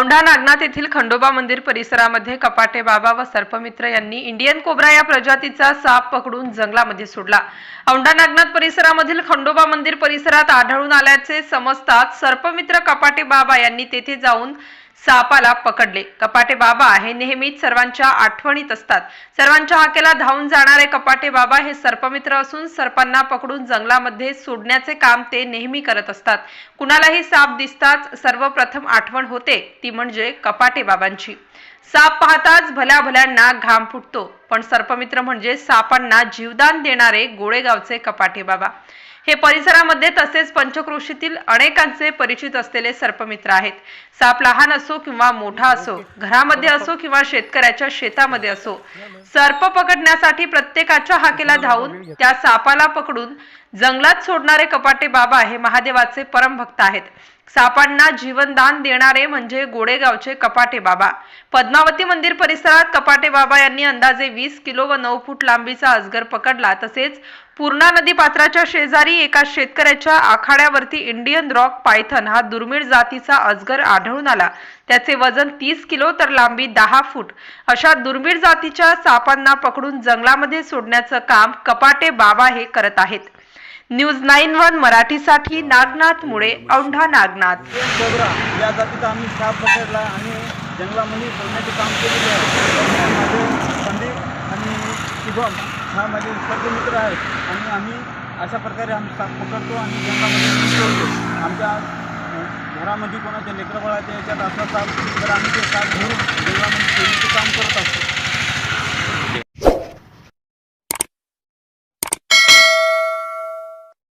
औंढा नागनाथ येथील खंडोबा मंदिर परिसरामध्ये कपाटे बाबा व सर्पमित्र यांनी इंडियन कोब्रा या प्रजातीचा साप पकडून जंगलामध्ये सोडला. औंढा नागनाथ परिसरामधील खंडोबा मंदिर परिसरात आढळून आल्याचे समजतात सर्पमित्र कपाटे बाबा यांनी तेथे जाऊन सापाला पकडले. कपाटे बाबा हे नेहमीच सर्वांच्या आठवणीत असतात. सर्वांच्या हाकेला धावून जाणारे कपाटे बाबा हे सर्पमित्र असून सर्पांना पकडून जंगलामध्ये सोडण्याचे काम ते नेहमी करत असतात. कुणालाही साप दिसताच सर्वप्रथम आठवण होते ती म्हणजे कपाटे बाबांची. साप पाहताच भल्या भल्यांना घाम फुटतो पण सर्पमित्र म्हणजे सापांना जीवदान देणारे गोळेगावचे कपाटे बाबा. हे परिसरामध्ये तसेच पंचक्रोशीतील अनेकांचे परिचित असलेले सर्पमित्र आहेत. साप लहान असो किंवा मोठा असो घरामध्ये असो किंवा शेतकऱ्याच्या शेतामध्ये असो सर्प पकडण्यासाठी प्रत्येकाच्या हाकेला धावून त्या सापाला पकडून जंगलात सोडणारे कपाटे बाबा हे महादेवाचे परमभक्त आहेत. सापांना जीवनदान देणारे म्हणजे गोडेगावचे कपाटे बाबा. पद्मावती मंदिर परिसरात कपाटे बाबा यांनी अंदाजे वीस किलो व नऊ फूट लांबीचा अजगर पकडला. तसेच पूर्णा नदी पात्राच्या शेजारी एका शेतकऱ्याच्या आखाड्यावरती इंडियन रॉक पायथन हा दुर्मिळ जातीचा अजगर आढळून आला. त्याचे वजन तीस किलो तर लांबी दहा फूट. अशा दुर्मिळ जातीच्या सापांना पकडून जंगलामध्ये सोडण्याचं काम कपाटे बाबा हे करत आहेत. न्यूज नाईन वन मराठीसाठी नागनाथ मुळे औंढा नागनाथ. कोबरा या जातीचा आम्ही साप पकडला आणि जंगलामध्ये सोडण्याचे काम केलेले आहे. माझे संदीप आणि शुभम हा माझे सर्व मित्र आहेत. आणि आम्ही अशा प्रकारे आम्ही साप पकडतो आणि जंगलामध्ये सोडतो आमच्या घरामध्ये कोणाच्या लेकरबाळाच्या याच्यात असा साप तर आम्ही ते साप घेऊन जंगलामध्ये सोडण्याचे काम करतो.